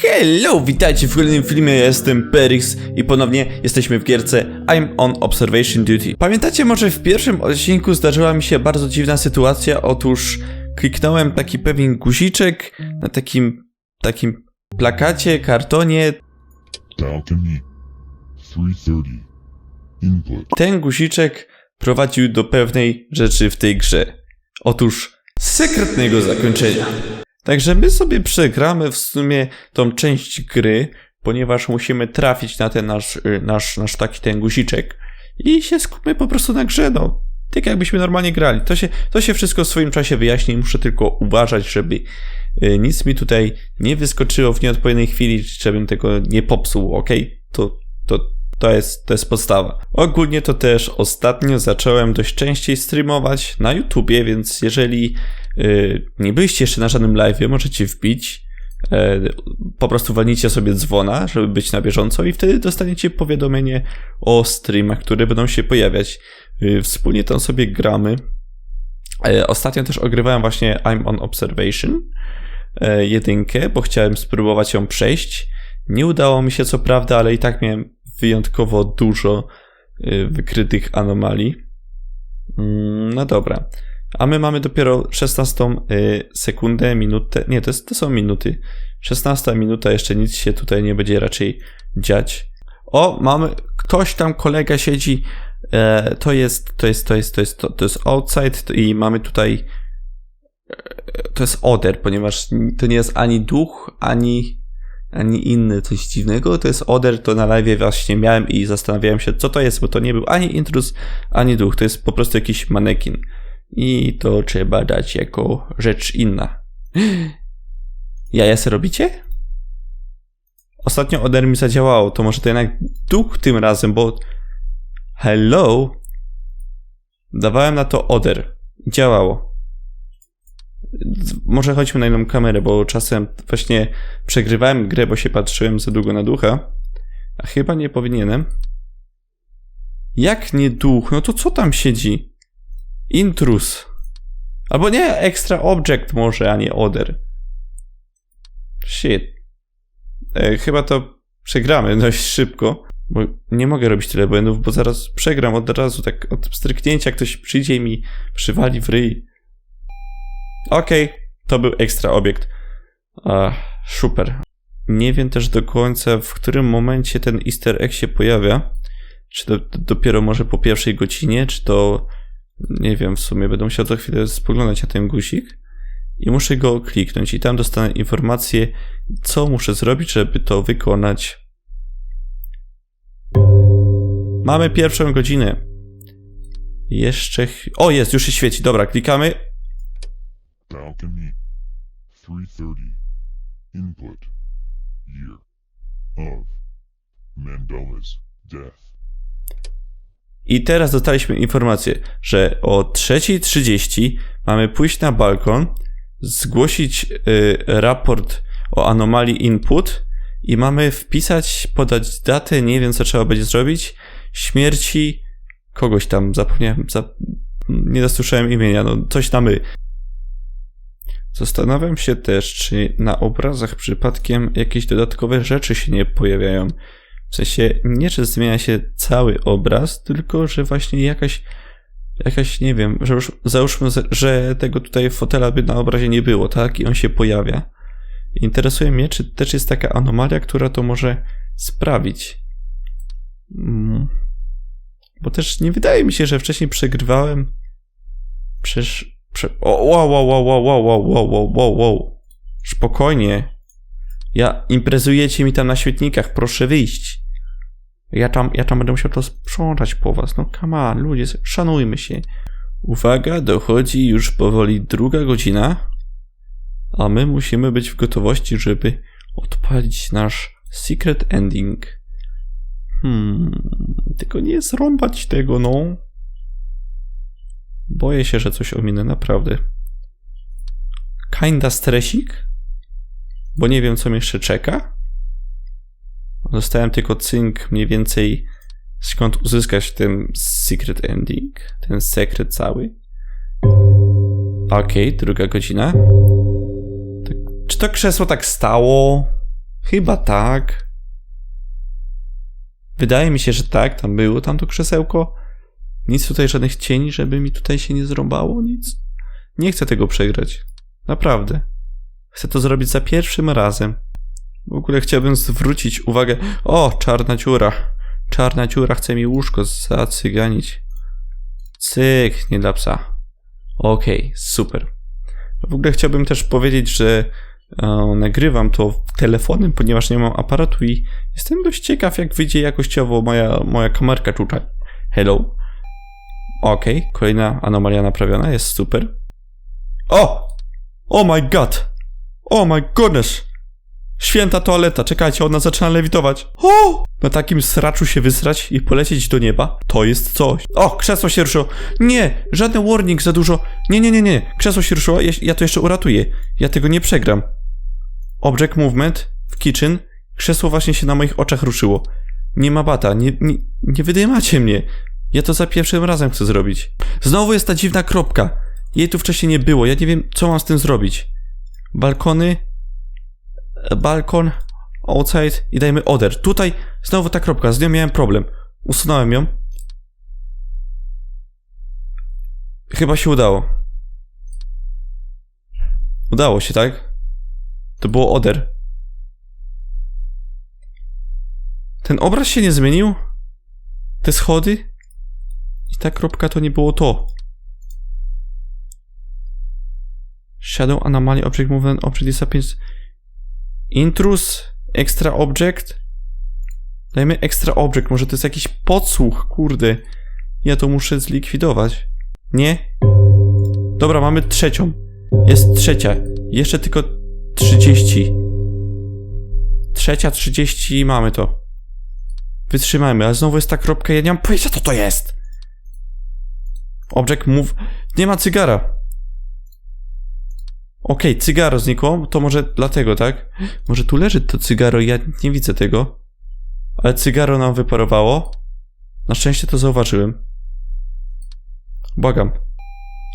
Hello, witajcie w kolejnym filmie, ja jestem Perix i ponownie jesteśmy w gierce I'm on Observation Duty. Pamiętacie może w pierwszym odcinku zdarzyła mi się bardzo dziwna sytuacja, otóż kliknąłem taki pewien guziczek na takim, takim plakacie, kartonie, Balcony 330. Input. ten guziczek prowadził do pewnej rzeczy w tej grze. Otóż sekretnego zakończenia. Także my sobie przegramy w sumie tą część gry, ponieważ musimy trafić na ten nasz, y, nasz, nasz taki ten guziczek i się skupmy po prostu na grze, no. Tak jakbyśmy normalnie grali. To się, to się wszystko w swoim czasie wyjaśni. Muszę tylko uważać, żeby y, nic mi tutaj nie wyskoczyło w nieodpowiedniej chwili, żebym tego nie popsuł, ok? To, to, to jest, to jest podstawa. Ogólnie to też ostatnio zacząłem dość częściej streamować na YouTubie, więc jeżeli y, nie byliście jeszcze na żadnym live, możecie wbić. E, po prostu walnijcie sobie dzwona, żeby być na bieżąco i wtedy dostaniecie powiadomienie o streamach, które będą się pojawiać. Y, Wspólnie tam sobie gramy. E, Ostatnio też ogrywałem właśnie I'm on Observation jedynkę, bo chciałem spróbować ją przejść. Nie udało mi się co prawda, ale i tak miałem wyjątkowo dużo y, wykrytych anomalii. Mm, No dobra. A my mamy dopiero 16 y, sekundę, minutę. Nie, to, jest, to są minuty. 16 minuta, jeszcze nic się tutaj nie będzie raczej dziać. O, mamy. Ktoś tam, kolega siedzi. E, to jest, to jest, to jest, to jest, to, jest outside i mamy tutaj. e, To jest oder, ponieważ to nie jest ani duch, ani, ani inny coś dziwnego. To jest oder, to na live właśnie miałem i zastanawiałem się, co to jest, bo to nie był ani intruz, ani duch. To jest po prostu jakiś manekin. I to trzeba dać jako rzecz inna. Jaja se robicie? Ostatnio Oder mi zadziałało, to może to jednak duch tym razem, bo... Hello? Dawałem na to Oder. Działało. Może chodźmy na inną kamerę, bo czasem właśnie przegrywałem grę, bo się patrzyłem za długo na ducha. A chyba nie powinienem. Jak nie duch? No to co tam siedzi? Intrus. Albo nie, extra object może, a nie oder. Shit. E, chyba to przegramy dość szybko, bo nie mogę robić tyle błędów, bo zaraz przegram od razu, tak od stryknięcia ktoś przyjdzie i mi przywali w ryj. Okej, to był extra obiekt. Super. Nie wiem też do końca, w którym momencie ten easter egg się pojawia. Czy to dopiero może po pierwszej godzinie, czy to nie wiem, w sumie będę musiał za chwilę spoglądać na ten guzik i muszę go kliknąć i tam dostanę informację, co muszę zrobić, żeby to wykonać. Mamy pierwszą godzinę. Jeszcze... O, jest, już się świeci. Dobra, klikamy. Balcony 330. Input. Year of Mandela's death. I teraz dostaliśmy informację, że o 3.30 mamy pójść na balkon, zgłosić y, raport o anomalii input i mamy wpisać, podać datę, nie wiem co trzeba będzie zrobić, śmierci kogoś tam, zapomniałem, zap... nie zasłyszałem imienia, no coś tam. Zastanawiam się też, czy na obrazach przypadkiem jakieś dodatkowe rzeczy się nie pojawiają. W sensie nie, że zmienia się cały obraz, tylko że właśnie jakaś, jakaś, nie wiem, że już załóżmy, że tego tutaj fotela by na obrazie nie było, tak? I on się pojawia. Interesuje mnie, czy też jest taka anomalia, która to może sprawić. Mm. Bo też nie wydaje mi się, że wcześniej przegrywałem. Przecież. Prze... Wow, wow, wow, wow, wow, wow, wow, wow, wow. Spokojnie. Ja imprezujecie mi tam na świetnikach, proszę wyjść. Ja tam, ja tam będę musiał to sprzątać po was. No come on, ludzie, szanujmy się. Uwaga, dochodzi już powoli druga godzina, a my musimy być w gotowości, żeby odpalić nasz secret ending. Hmm, tylko nie zrąbać tego, no. Boję się, że coś ominę, naprawdę. Kinda stresik? bo nie wiem, co mnie jeszcze czeka. Dostałem tylko cynk mniej więcej skąd uzyskać ten secret ending, ten sekret cały. Okej, druga godzina. Tak, czy to krzesło tak stało? Chyba tak. Wydaje mi się, że tak, tam było tam to krzesełko. Nic tutaj, żadnych cieni, żeby mi tutaj się nie zrąbało, nic. Nie chcę tego przegrać. Naprawdę. Chcę to zrobić za pierwszym razem. W ogóle chciałbym zwrócić uwagę. O, czarna dziura. Czarna dziura chce mi łóżko zacyganić. Cyk, nie dla psa. Okej, super. W ogóle chciałbym też powiedzieć, że e, nagrywam to telefonem, ponieważ nie mam aparatu i jestem dość ciekaw, jak wyjdzie jakościowo moja, moja kamerka tutaj. Hello. Okej, kolejna anomalia naprawiona, jest super. O! Oh my god! Oh my goodness! Święta toaleta, czekajcie, ona zaczyna lewitować. O! Na takim sraczu się wysrać i polecieć do nieba, to jest coś. O, krzesło się ruszyło. Nie, żaden warning za dużo. Nie, nie, nie, nie. Krzesło się ruszyło, ja, ja to jeszcze uratuję. Ja tego nie przegram. Object movement w kitchen. Krzesło właśnie się na moich oczach ruszyło. Nie ma bata, nie, nie, nie wydymacie mnie. Ja to za pierwszym razem chcę zrobić. Znowu jest ta dziwna kropka. Jej tu wcześniej nie było, ja nie wiem, co mam z tym zrobić. Balkony, balkon, outside i dajmy other. Tutaj znowu ta kropka, z nią miałem problem. Usunąłem ją. Chyba się udało. Udało się, tak? To było other. Ten obraz się nie zmienił? Te schody? I ta kropka to nie było to. Shadow Anomaly Object Movement Object Disappears Intrus, extra object. Dajmy extra object, może to jest jakiś podsłuch, kurde. Ja to muszę zlikwidować. Nie? Dobra, mamy trzecią. Jest trzecia. Jeszcze tylko 30. Trzecia, 30 i mamy to. Wytrzymajmy, ale znowu jest ta kropka, ja nie mam pojęcia co to jest. Object move. Nie ma cygara. Okej, cygaro znikło, to może dlatego, tak? Może tu leży to cygaro ja nie widzę tego. Ale cygaro nam wyparowało. Na szczęście to zauważyłem. Błagam.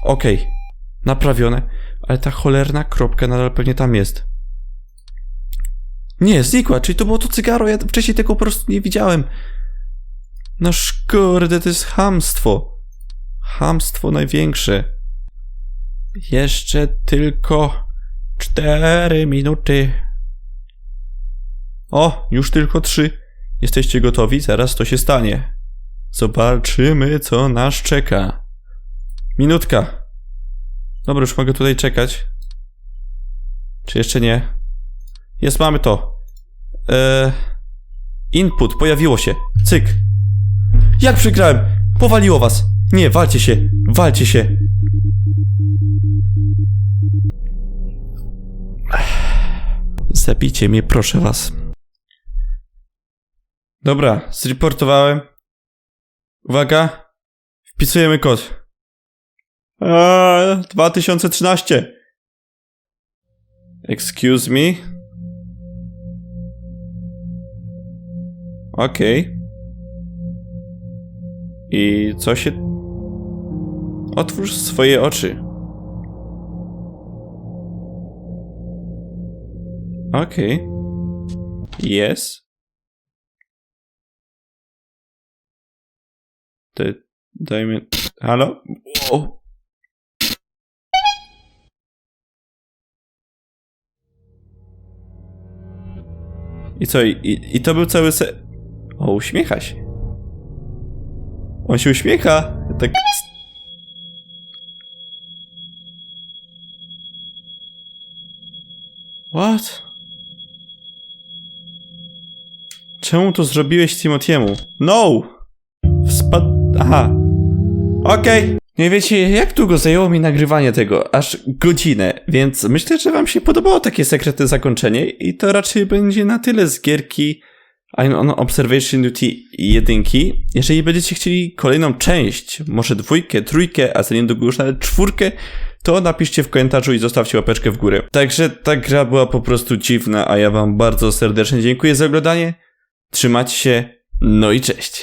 Okej. Naprawione. Ale ta cholerna kropka nadal pewnie tam jest. Nie, znikła, czyli to było to cygaro, ja wcześniej tego po prostu nie widziałem. No szkurde, to jest hamstwo. Hamstwo największe. Jeszcze tylko cztery minuty. O, już tylko trzy. Jesteście gotowi? Zaraz to się stanie. Zobaczymy, co nas czeka. Minutka. Dobra, już mogę tutaj czekać. Czy jeszcze nie? Jest, mamy to. Eee, input, pojawiło się. Cyk. Jak przegrałem? Powaliło was. Nie, walcie się, walcie się. Zabijcie mnie, proszę was. Dobra, zreportowałem. Uwaga. Wpisujemy kod. Eee, 2013. Excuse me. Okej. I co się... Otwórz swoje oczy. Okej. Yes. Ty, dajmy... Halo? O. I co, i, i to był cały se... O, uśmiecha się. On się uśmiecha. Tak... What? Czemu to zrobiłeś Timotiemu? No! Spad... Aha. Okej. Nie wiecie, jak długo zajęło mi nagrywanie tego? Aż godzinę, więc myślę, że wam się podobało takie sekretne zakończenie i to raczej będzie na tyle z gierki Iron on Observation Duty jedynki. Jeżeli będziecie chcieli kolejną część, może dwójkę, trójkę, a zanim długo już nawet czwórkę, to napiszcie w komentarzu i zostawcie łapeczkę w górę. Także ta gra była po prostu dziwna, a ja wam bardzo serdecznie dziękuję za oglądanie. Trzymajcie się, no i cześć.